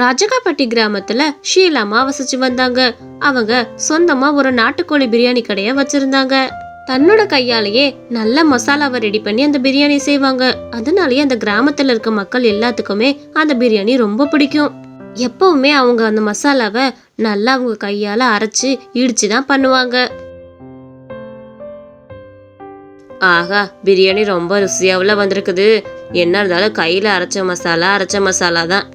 ராஜகாப்பட்டி கிராமத்துல ஷீலாமா வசிச்சு வந்தாங்க. அவங்க சொந்தமா ஒரு நாட்டுக்கோழி பிரியாணி கடைய வச்சிருந்தாங்க. தன்னோட கையாலேயே நல்ல மசாலாவை ரெடி பண்ணி அந்த பிரியாணி செய்வாங்க. அதனாலயே அந்த கிராமத்துல இருக்க மக்கள் எல்லாத்துக்குமே அந்த பிரியாணி ரொம்ப பிடிக்கும். எப்பவுமே அவங்க அந்த மசாலாவை நல்லா அவங்க கையால அரைச்சு இடிச்சு தான் பண்ணுவாங்க. ஆகா பிரியாணி ரொம்ப ருசியாவில் வந்திருக்குது. என்ன இருந்தாலும் கையில் அரைச்ச மசாலா அரைச்ச மசாலா தான்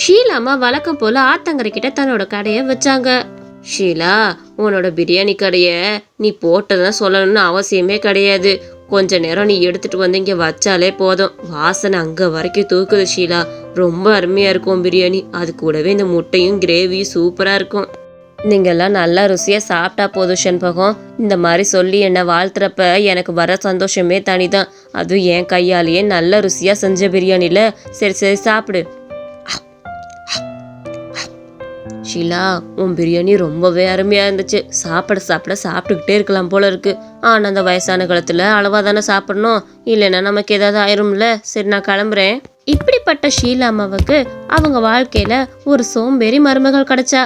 ஷீலாமா வழக்கம் போல ஆத்தங்கரைக்கிட்ட தன்னோட கடையை வச்சாங்க. ஷீலா உன்னோட பிரியாணி கடையை நீ போட்டதான் சொல்லணும்னு அவசியமே கிடையாது. கொஞ்ச நேரம் நீ எடுத்துட்டு வந்து இங்கே வச்சாலே போதும். வாசனை அங்கே வரைக்கும் தூக்குது ஷீலா. ரொம்ப அருமையாக இருக்கும் பிரியாணி. அது கூடவே இந்த முட்டையும் கிரேவியும் சூப்பராக இருக்கும். நீங்கள்லாம் நல்லா ருசியாக சாப்பிட்டா போதும் செண்பகம். இந்த மாதிரி சொல்லி என்னை வாழ்த்துறப்ப எனக்கு வர சந்தோஷமே தனி தான் அதுவும் என் கையாலேயே நல்ல ருசியாக செஞ்ச பிரியாணியில். சரி சரி சாப்பிடு. ஷீலா உன் பிரியாணி ரொம்பவே அருமையாக இருந்துச்சு. சாப்பிட சாப்பிட சாப்பிட்டுக்கிட்டே இருக்கலாம் போல இருக்கு. ஆனால் அந்த வயசான காலத்தில் அளவாக தானே சாப்பிடணும். இல்லைன்னா நமக்கு ஏதாவது ஆயிரும்ல. சரி நான் கிளம்புறேன். இப்படிப்பட்ட ஷீலா அம்மாவுக்கு அவங்க வாழ்க்கையில ஒரு சோம்பேறி மருமகள் கிடைச்சா.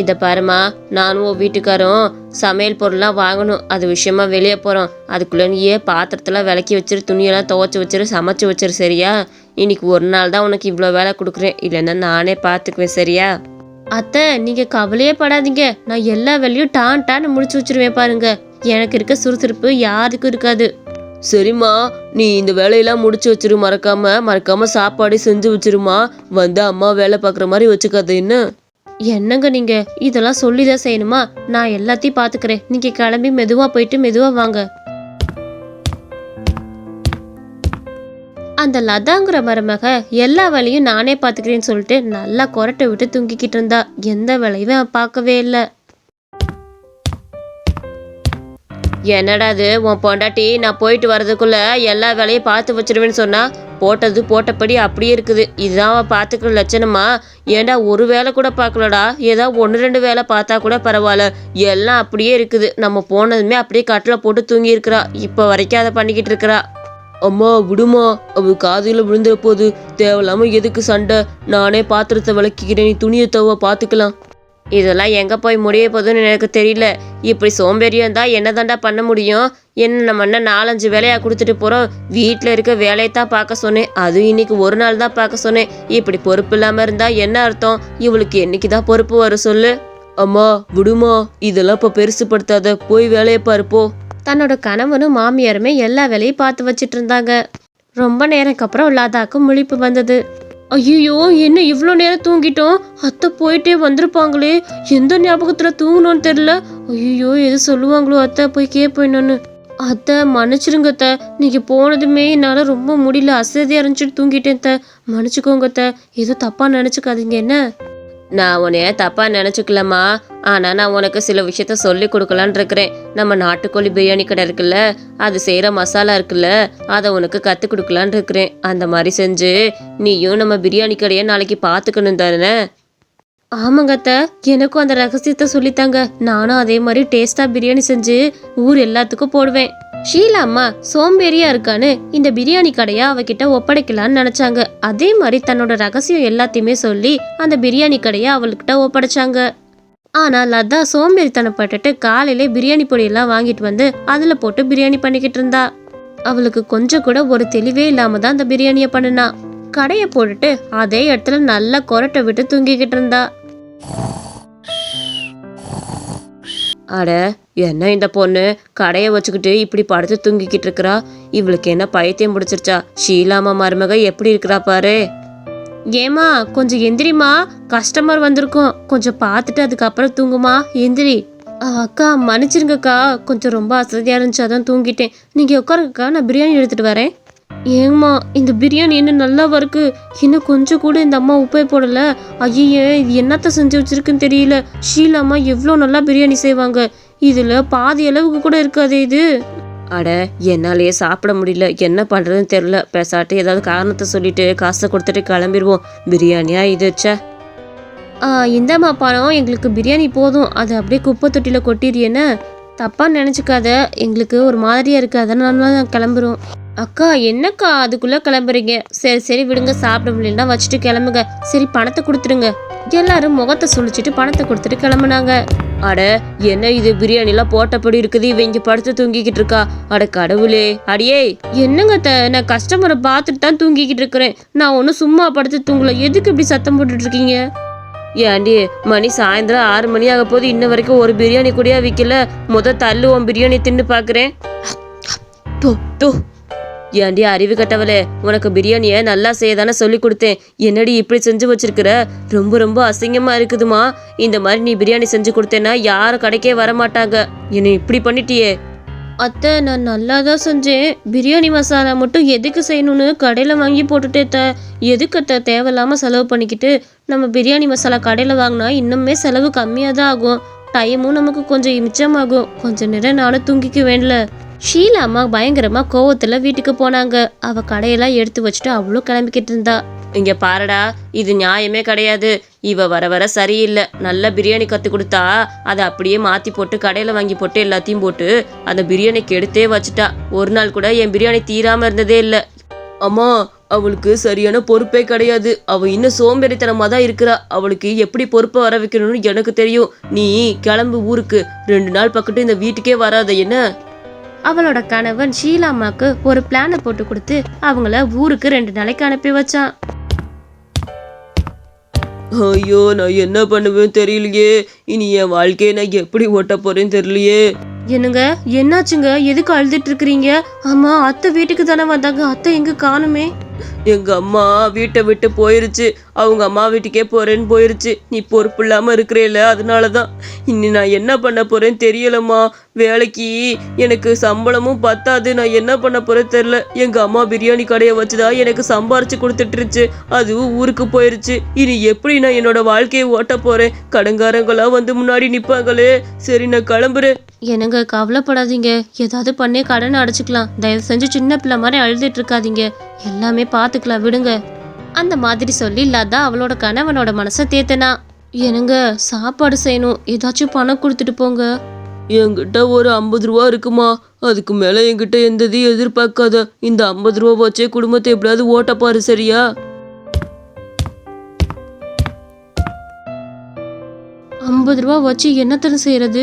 இத பாருமா நானும் உன் வீட்டுக்காரும் சமையல் பொருள்லாம் வாங்கணும். அது விஷயமா வெளியே போறோம். அதுக்குள்ள நீயே பாத்திரத்தெல்லாம் விளக்கி வச்சிரு துணியெல்லாம் துவைச்சு வச்சிரு சமைச்சு வச்சிரு சரியா? இன்னைக்கு ஒரு நாள் தான் உனக்கு இவ்வளோ வேலை கொடுக்குறேன். இல்லைன்னா நானே பார்த்துக்குவேன் சரியா? அத்தை நீங்க கவலையே படாதீங்க. நான் எல்லா வேலையும் டான் டான்னு முடிச்சு வச்சிருவேன் பாருங்க. எனக்கு இருக்க சுறுசுறுப்பு யாருக்கும் இருக்காது. சரிம்மா நீ இந்த வேலையெல்லாம் முடிச்சு வச்சிரு மறக்காம. மறக்காம சாப்பாடு செஞ்சு வச்சிருமா வந்து அம்மா வேலை பார்க்குற மாதிரி வச்சுக்காத என்ன? என்னங்க நீங்க? இதெல்லாம் சொல்லிதான் செய்யணுமா? நான் எல்லாத்தையும் பாத்துக்கிறேன் நீங்க கிளம்பி மெதுவா போயிட்டு மெதுவா வாங்க. அந்த லதாங்கிற மருமக எல்லா வேலையும் நானே பார்த்துக்கிறேன்னு சொல்லிட்டு நல்லா கொரட்டை விட்டு தூங்கிக்கிட்டு இருந்தா. எந்த வேலையும் பார்க்கவே இல்லை. என்னடா இது? உன் பொண்டாட்டி நான் போயிட்டு வர்றதுக்குள்ள எல்லா வேலையும் பார்த்து வச்சிருவேன்னு சொன்னா போட்டது போட்டபடி அப்படியே இருக்குது. இதுதான் அவன் பார்த்துக்கிற லட்சணமா? ஏன்டா ஒரு வேலை கூட பார்க்கலடா? ஏதோ ஒன்று ரெண்டு வேலை பார்த்தா கூட பரவாயில்ல. எல்லாம் அப்படியே இருக்குது. நம்ம போனதுமே அப்படியே கட்டில் போட்டு தூங்கி இருக்கிறா இப்போ வரைக்கும் அதை பண்ணிக்கிட்டு இருக்கிறா. அம்மா விடுமா. அவ காதுல விழுந்துற போது தேவையில்லாம எதுக்கு சண்டை? நானே பாத்திரத்தை விளக்கிக்கிறேன் நீ துணியை தவ பாத்துக்கலாம் இதெல்லாம் எங்க போய் முடிய போதுன்னு எனக்கு தெரியல. இப்படி சோம்பேறியா இருந்தா என்னதாண்டா பண்ண முடியும்? என்ன நம்ம என்ன நாலஞ்சு வேலையா கொடுத்துட்டு போறோம். வீட்டில் இருக்க வேலையை தான் பார்க்க சொன்னேன். அதுவும் இன்னைக்கு ஒரு நாள் தான் பார்க்க சொன்னேன். இப்படி பொறுப்பு இல்லாம இருந்தா என்ன அர்த்தம்? இவளுக்கு என்னைக்கு தான் பொறுப்பு வரும் சொல்லு. அம்மா விடுமா. இதெல்லாம் இப்போ பெருசுப்படுத்தாத. போய் வேலையை பாரு தன்னோட கணவனும் மாமியாருமே எல்லா வேலையும் பார்த்து வச்சுட்டு இருந்தாங்க ரொம்ப நேரம்க்கு அப்புறம் லதாக்கு முழிப்பு வந்தது. ஐயோ என்ன இவ்வளோ நேரம் தூங்கிட்டோம்? அத்தை போயிட்டே வந்திருப்பாங்களே. எந்த ஞாபகத்தில் தூங்கணும்னு தெரியல. ஐயோ எது சொல்லுவாங்களோ அத்தை? போய் கேட்போம் அத்தை மன்னிச்சிருங்க அத்தை. நீங்கள் போனதுமே என்னால் ரொம்ப முடியல. அசதியாக இருந்துச்சுட்டு தூங்கிட்டேன் த மன்னிச்சுக்கோங்க அத்தை. எதுவும் தப்பாக நினச்சிக்காதீங்க என்ன? நான் உன்னைய தப்பா நினைச்சுக்கலம்மா. ஆனா நான் உனக்கு சில விஷயத்த சொல்லி கொடுக்கலான் இருக்கிறேன். நம்ம நாட்டுக்கோழி பிரியாணி கடை இருக்குல்ல அது செய்யற மசாலா இருக்குல்ல அதை உனக்கு கத்து கொடுக்கலான்னு இருக்கிறேன். அந்த மாதிரி செஞ்சு நீயும் நம்ம பிரியாணி கடையை நாளைக்கு பாத்துக்கணும் தானே? ஆமாங்கத்த எனக்கும் அந்த ரகசியத்தை சொல்லித்தாங்க. நானும் அதே மாதிரி டேஸ்டா பிரியாணி செஞ்சு ஊர் எல்லாத்துக்கும் போடுவேன். ஷீலா அம்மா சோம்பேறியா இருக்கான்னு இந்த பிரியாணி கடையை அவகிட்ட ஒப்படைக்கலான்னு நினைச்சாங்க. அதே மாதிரி தன்னோட ரகசியம் எல்லாத்தையுமே சொல்லி அந்த பிரியாணி கடையை அவள்கிட்ட ஒப்படைச்சாங்க. ஆனால் லதா சோம்பேறித்தனப்பட்டுட்டு காலையில பிரியாணி பொடியெல்லாம் வாங்கிட்டு வந்து அதுல போட்டு பிரியாணி பண்ணிக்கிட்டு இருந்தா. அவளுக்கு கொஞ்சம் கூட ஒரு தெளிவே இல்லாம தான் அந்த பிரியாணியை பண்ணினா. கடையை போட்டுட்டு அதே இடத்துல நல்லா கொரட்டை விட்டு தூங்கிக்கிட்டு இருந்தா. அட என்ன இந்த பொண்ணு? கடையை வச்சுக்கிட்டு இப்படி படுத்து தூங்கிக்கிட்டு இருக்கிறா? இவளுக்கு என்ன பைத்தியம் பிடிச்சிருச்சா? ஷீலாமா மருமக எப்படி இருக்கிறா பாரு. ஏமா கொஞ்சம் எந்திரிமா கஸ்டமர் வந்திருக்கோம். கொஞ்சம் பார்த்துட்டு அதுக்கப்புறம் தூங்குமா? எந்திரி. அக்கா மன்னிச்சிருங்கக்கா. கொஞ்சம் ரொம்ப அசதியாக இருந்துச்சு. அதான் தூங்கிட்டேன். நீங்கள் உட்காருங்கக்கா. நான் பிரியாணி எடுத்துகிட்டு வரேன். ஏம்மா இந்த பிரியாணி என்ன நல்லா இருக்கு? இன்னும் கொஞ்சம் கூட இந்த அம்மா உப்பே போடல. ஐயே இது என்னத்த செஞ்சு வச்சிருக்குன்னு தெரியல. ஷீலாம்மா எவ்வளோ நல்லா பிரியாணி செய்வாங்க. இதில் பாதி அளவுக்கு கூட இருக்காதே இது. அட என்னாலேயே சாப்பிட முடியல. என்ன பண்ணுறதுன்னு தெரில பேசாட்டு ஏதாவது காரணத்தை சொல்லிட்டு காசை கொடுத்துட்டு கிளம்பிடுவோம். பிரியாணியா இது ச்சே. இந்தாம்மா பணம் எங்களுக்கு பிரியாணி போதும். அதை அப்படியே குப்பை தொட்டியில் கொட்டிடுறேன்னு தப்பாக நினச்சிக்காத. எங்களுக்கு ஒரு மாதிரியாக இருக்குது அதனால தான் கிளம்புறோம். அக்கா என்னக்கா அதுக்குள்ள கிளம்புறீங்க? சரி சரி விடுங்க சாப்பிட முடியலன்னா வச்சுட்டு கிளம்புங்க. சரி பணத்தை கொடுத்துருங்க. எல்லாரும் முகத்தை சுழிச்சிட்டு பணத்தை கொடுத்துட்டு கிளம்புனாங்க. அட என்ன இது? பிரியாணிலாம் போட்டபடி இருக்குது. இவ இங்க படுத்து தூங்கிக்கிட்டு இருக்கா. அட கடவுளே. அடியே. என்னங்க த நான் கஸ்டமரை பார்த்துட்டு தான் தூங்கிக்கிட்டு இருக்கிறேன். நான் ஒன்றும் சும்மா படுத்து தூங்கல. எதுக்கு இப்படி சத்தம் போட்டுட்டு இருக்கீங்க? ஏண்டி மணி சாயந்தரம் ஆறு மணி ஆக போது இன்ன வரைக்கும் ஒரு பிரியாணி கூடயா விற்கல முத தள்ளு உன் பிரியாணி தின்னு பார்க்குறேன் தோ தோ. ஏண்டி அறிவு கட்டவளே உனக்கு பிரியாணியை நல்லா செய்ய தானே சொல்லி கொடுத்தேன். என்னடி இப்படி செஞ்சு வச்சிருக்கிற? ரொம்ப ரொம்ப அசிங்கமா இருக்குதுமா. இந்த மாதிரி நீ பிரியாணி செஞ்சு கொடுத்தேன்னா யாரும் கடைக்கே வர மாட்டாங்க என்னை இப்படி பண்ணிட்டியே. அத்தை நான் நல்லா தான் செஞ்சேன். பிரியாணி மசாலா மட்டும் எதுக்கு செய்யணும்னு கடையில் வாங்கி போட்டுட்டே த எதுக்கு அத்தை தேவையில்லாமல் செலவு பண்ணிக்கிட்டு? நம்ம பிரியாணி மசாலா கடையில் வாங்கினா இன்னுமே செலவு கம்மியாக தான் ஆகும். டைமும் நமக்கு கொஞ்சம் மிச்சமாகும். கொஞ்சம் நேரம் நானும் தூங்கிக்க வேண்டல ஷீலா அம்மா பயங்கரமா கோவத்துல வீட்டுக்கு போனாங்க. அவ கடையெல்லாம் எடுத்து வச்சுட்டு அவ்வளோ கிளம்பிக்கிட்டு இருந்தா. இங்க பாருடா இது நியாயமே கிடையாது. இவ வர வர சரியில்லை. நல்ல பிரியாணி கத்து கொடுத்தா அதை அப்படியே மாத்தி போட்டு கடையில வாங்கி போட்டு எல்லாத்தையும் போட்டு அந்த பிரியாணி கெடுத்தே வச்சுட்டா. ஒரு நாள் கூட என் பிரியாணி தீராம இருந்ததே இல்லை. அம்மா அவளுக்கு சரியான பொறுப்பே கிடையாது. அவ இன்னும் சோம்பேறித்தனமா தான் இருக்கிறா. அவளுக்கு எப்படி பொறுப்பை வர வைக்கணும்னு எனக்கு தெரியும். நீ கிளம்பு ஊருக்கு. ரெண்டு நாள் பக்கத்து இந்த வீட்டுக்கே வராத என்ன? அவளோட கணவன் ஷீலாமாக்கு ஒரு பிளானை போட்டு கொடுத்து அவங்கள ஊருக்கு ரெண்டு நாளைக்கு அனுப்பி வச்சான். ஐயோ நான் என்ன பண்ணுவேன் தெரியலையே. இனி என் வாழ்க்கையை நான் எப்படி ஓட்ட போறேன்னு தெரியலையே. என்னங்க என்னாச்சுங்க? எதுக்கு அழுதுட்டு இருக்கிறீங்க? ஆமா அத்தை வீட்டுக்கு தானே வந்தாங்க. அத்தை எங்க காணுமே? எங்க அம்மா வீட்டை விட்டு போயிருச்சு. அவங்க அம்மா வீட்டுக்கே போறேன்னு போயிருச்சு. நீ பொறுப்பு இல்லாம இருக்கிறேல அதனாலதான். இனி நான் என்ன பண்ண போறேன்னு தெரியலம்மா. வேலைக்கு எனக்கு சம்பளமும் பத்தாது. நான் என்ன பண்ண போறேன்னு தெரில எங்க அம்மா பிரியாணி கடையை வச்சுதான் எனக்கு சம்பாரிச்சு கொடுத்துட்டுருச்சு. அதுவும் ஊருக்கு போயிருச்சு. இனி எப்படி நான் என்னோட வாழ்க்கையை ஓட்ட போறேன்? கடங்காரங்களாம் வந்து முன்னாடி நிப்பாங்களே. சரி நான் கிளம்புறேன். என்னங்க கவலைப்படாதீங்க. ஏதாவது பண்ணி கடனை அடைச்சிக்கலாம். தயவு செஞ்சு சின்ன பிள்ளை மாதிரி அழுதுட்டு இருக்காதீங்க. எல்லாமே பார்த்துக்கலாம் விடுங்க. அந்த மாதிரி சொல்லி லதா அவளோட கணவனோட மனசை தேத்தனா. எனங்க சாப்பாடு செய்யணும். ஏதாச்சும் பணம் கொடுத்துட்டு போங்க. என்கிட்ட ஒரு ஐம்பது ரூபா இருக்குமா? அதுக்கு மேலே என்கிட்ட எந்த இதையும் எதிர்பார்க்காத. இந்த ஐம்பது ரூபா வச்சே குடும்பத்தை எப்படியாவது ஓட்டப்பாரு சரியா? ஐம்பது ரூபா வச்சு என்னத்தனை செய்யறது?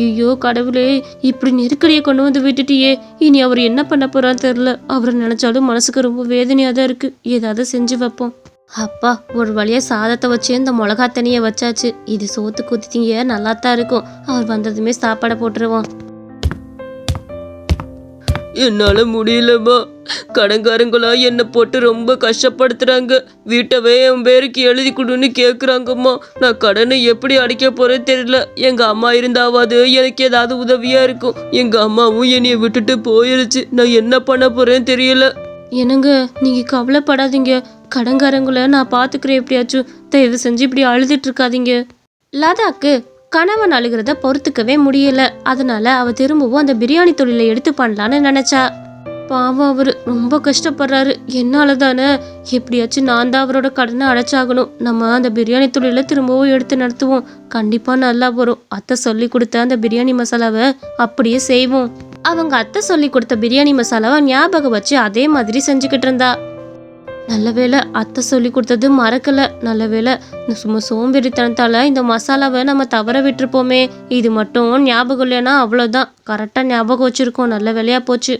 ஐயோ கடவுளே இப்படி நெருக்கடியை கொண்டு வந்து விட்டுட்டியே. இனி அவர் என்ன பண்ண போகிறான்னு தெரில அவரை நினைச்சாலும் மனசுக்கு ரொம்ப வேதனையா தான் இருக்கு. ஏதாவது செஞ்சு வைப்போம். அப்பா ஒரு வழியா சாதத்தை வச்சு இந்த மிளகா தண்ணியை வச்சாச்சு. இது சோத்து குத்திங்க நல்லா தான் இருக்கும். அவர் வந்ததுமே சாப்பாடை போட்டுருவோம். என்னால முடியலம்மா. கடன்காரங்களா என்னை போட்டு ரொம்ப கஷ்டப்படுத்துறாங்க. வீட்டவே என் பேருக்கு எழுதி கொடுன்னு கேக்குறாங்கம்மா. நான் கடனை எப்படி அடைக்க போறேன்னு தெரியல. எங்க அம்மா இருந்தாவாது எனக்கு ஏதாவது உதவியா இருக்கும். எங்க அம்மாவும் என்னைய விட்டுட்டு போயிருச்சு. நான் என்ன பண்ண போறேன்னு தெரியல. என்னங்க நீங்க கவலைப்படாதீங்க. கடங்காரங்களை நான் பாத்துக்கிறேன் எப்படியாச்சும். தயவு செஞ்சு இப்படி அழுதுட்டு இருக்காதீங்க. லதாக்கு கணவன் அழுகிறத பொறுத்துக்கவே முடியல. அதனால அவ திரும்பவும் அந்த பிரியாணி தொழிலை எடுத்து பண்ணலான்னு நினைச்சா. பாவம் அவர் ரொம்ப கஷ்டப்படுறாரு. என்னால தானே? எப்படியாச்சும் நான் தான் அவரோட கடனை அடைச்சாகணும். நம்ம அந்த பிரியாணி தொழிலை திரும்பவும் எடுத்து நடத்துவோம். கண்டிப்பா நல்லா வரும். அத்தை சொல்லி கொடுத்த அந்த பிரியாணி மசாலாவை அப்படியே செய்வோம். அவங்க அத்தை சொல்லி கொடுத்த பிரியாணி மசாலாவை ஞாபகம் வச்சு அதே மாதிரி செஞ்சுக்கிட்டு இருந்தா. நல்ல வேளை அத்தை சொல்லி கொடுத்தது மறக்கலை. நல்ல வேளை இந்த சும்மா சோம்பேறித்தனத்தால் இந்த மசாலாவை நம்ம தவற விட்டுருப்போமே. இது மட்டும் ஞாபகம் இல்லைன்னா அவ்வளோதான் கரெக்டாக ஞாபகம் வச்சுருக்கோம். நல்ல வேலையாக போச்சு.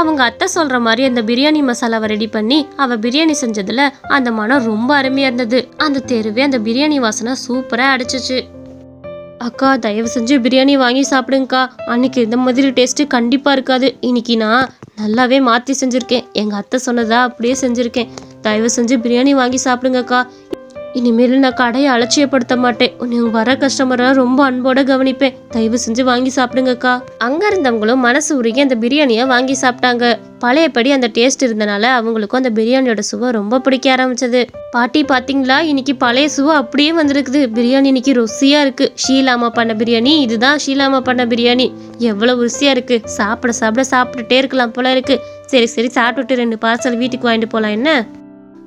அவங்க அத்தை சொல்கிற மாதிரி அந்த பிரியாணி மசாலாவை ரெடி பண்ணி அவள் பிரியாணி செஞ்சதில் அந்த மனம் ரொம்ப அருமையாக இருந்தது. அந்த தெருவே அந்த பிரியாணி வாசனை சூப்பராக அடிச்சிச்சு. அக்கா தயவு செஞ்சு பிரியாணி வாங்கி சாப்பிடுங்கக்கா. அன்னைக்கு இந்த மாதிரி டேஸ்ட்டு கண்டிப்பாக இருக்காது. இன்னைக்கு நான் நல்லாவே மாற்றி செஞ்சுருக்கேன். எங்கள் அத்தை சொன்னதா அப்படியே செஞ்சுருக்கேன். தயவு செஞ்சு பிரியாணி வாங்கி சாப்பிடுங்கக்கா. இனிமேல் நான் கடையை அலட்சியப்படுத்த மாட்டேன். உன் வர கஸ்டமரை ரொம்ப அன்போட கவனிப்பேன். தயவு செஞ்சு வாங்கி சாப்பிடுங்கக்கா. அங்க இருந்தவங்களும் மனசு உருகி அந்த பிரியாணியை வாங்கி சாப்பிட்டாங்க. பழையபடி அந்த டேஸ்ட் இருந்தனால அவங்களுக்கும் அந்த பிரியாணியோட சுவை ரொம்ப பிடிக்க ஆரம்பிச்சது. பாட்டி பாத்தீங்களா? இன்னைக்கு பழைய சுவை அப்படியே வந்திருக்குது. பிரியாணி இன்னைக்கு ருசியா இருக்கு. ஷீலாமா பண்ண பிரியாணி இதுதான் ஷீலாமா பண்ண பிரியாணி. எவ்வளவு ருசியா இருக்கு. சாப்பிட சாப்பிட சாப்பிட்டுட்டே இருக்கலாம் போல இருக்கு. சரி சரி சாப்பிட்டுட்டு ரெண்டு பார்சல் வீட்டுக்கு வாங்கிட்டு போலாம். என்ன?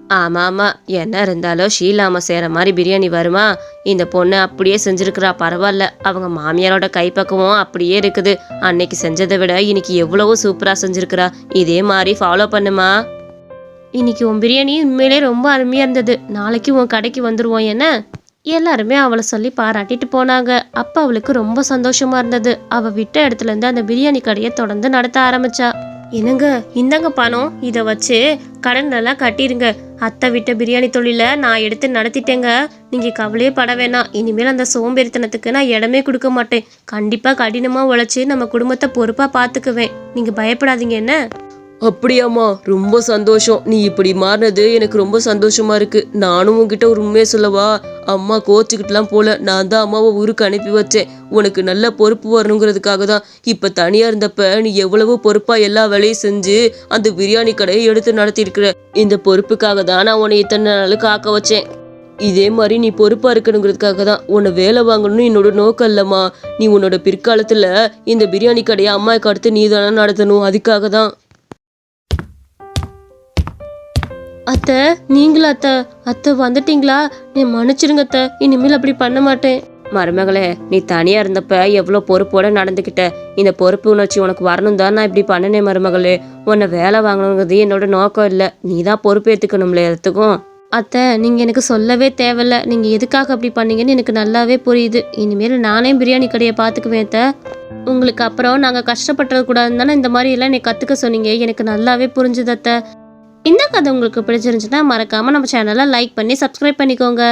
ஆமாம் ஆமாம் என்ன இருந்தாலும் ஷீலாம செய்கிற மாதிரி பிரியாணி வருமா? இந்த பொண்ணு அப்படியே செஞ்சிருக்கிறா பரவாயில்ல. அவங்க மாமியாரோட கைப்பக்குவம் அப்படியே இருக்குது. அன்னைக்கு செஞ்சதை விட இன்னைக்கு எவ்வளவோ சூப்பராக செஞ்சிருக்கிறா. இதே மாதிரி ஃபாலோ பண்ணுமா? இன்னைக்கு உன் பிரியாணி உண்மையிலே ரொம்ப அருமையாக இருந்தது. நாளைக்கு உன் கடைக்கு வந்துடுவோம் என்ன? எல்லாருமே அவளை சொல்லி பாராட்டிட்டு போனாங்க. அப்போ அவளுக்கு ரொம்ப சந்தோஷமா இருந்தது. அவள் விட்ட இடத்துலேருந்து அந்த பிரியாணி கடையை தொடர்ந்து நடத்த ஆரம்பிச்சா. என்னங்க இந்தாங்க பணம். இதை வச்சு கடன் நல்லா கட்டிடுங்க அத்தை விட்ட பிரியாணி தொழிலை நான் எடுத்து நடத்திட்டேங்க. நீங்க கவலையே பட வேணாம். இனிமேல் அந்த சோம்பேறித்தனத்துக்கு நான் இடமே கொடுக்க மாட்டேன். கண்டிப்பா கடினமா உழைச்சி நம்ம குடும்பத்தை பொறுப்பா பாத்துக்குவேன். நீங்க பயப்படாதீங்க என்ன? அப்படியாம்மா ரொம்ப சந்தோஷம். நீ இப்படி மாறினது எனக்கு ரொம்ப சந்தோஷமா இருக்கு. நானும் உங்ககிட்ட ஒரு உண்மையை சொல்லவா? அம்மா கோச்சுக்கிட்டலாம் போல. நான் தான் அம்மாவை ஊருக்கு அனுப்பி வச்சேன். உனக்கு நல்ல பொறுப்பு வரணுங்கிறதுக்காக தான். இப்போ தனியா இருந்தப்ப நீ எவ்வளவு பொறுப்பா எல்லா வேலையும் செஞ்சு அந்த பிரியாணி கடையை எடுத்து நடத்தியிருக்கிற. இந்த பொறுப்புக்காக தான் நான் உன்னை இத்தனை நாள் காக்க வச்சேன். இதே மாதிரி நீ பொறுப்பா இருக்கணுங்கிறதுக்காக தான் உன்னை வேலை வாங்கணும்னு என்னோட நோக்கம் இல்லம்மா. நீ உன்னோட பிற்காலத்துல இந்த பிரியாணி கடையை அம்மாவுக்கு அடுத்து நீ தானே நடத்தணும். அதுக்காக தான். அத்தை நீங்களா அத்தை? அத்தை வந்துட்டீங்களா? நீ மன்னிச்சிடுங்க அத்தை. இனிமேல் அப்படி பண்ண மாட்டேன். மருமகளே நீ தனியா இருந்தப்ப எவ்வளோ பொறுப்போட நடந்துக்கிட்ட இந்த பொறுப்பு உணர்ச்சி உனக்கு வரணும் தான் நான் இப்படி பண்ணனே மருமகளே. உன்னை வேலை வாங்கணுங்கிறது என்னோட நோக்கம் இல்லை. நீ தான் பொறுப்பேற்றுக்கணும்ல எல்லாத்துக்கும். அத்தை நீங்க எனக்கு சொல்லவே தேவையில்ல. நீங்க எதுக்காக அப்படி பண்ணீங்கன்னு எனக்கு நல்லாவே புரியுது. இனிமேல் நானே பிரியாணி கடையை பார்த்துக்குவேன் அத்தை. உங்களுக்கு அப்புறம் நாங்கள் கஷ்டப்பட்டுறது கூடாதுன்னு தானே இந்த மாதிரி எல்லாம் நீ கற்றுக்க சொன்னீங்க. எனக்கு நல்லாவே புரிஞ்சுது அத்தை. இந்த கதை உங்களுக்கு பிடிச்சிருந்துச்சுன்னா மறக்காம நம்ம சேனலை லைக் பண்ணி சப்ஸ்கிரைப் பண்ணிக்கோங்க.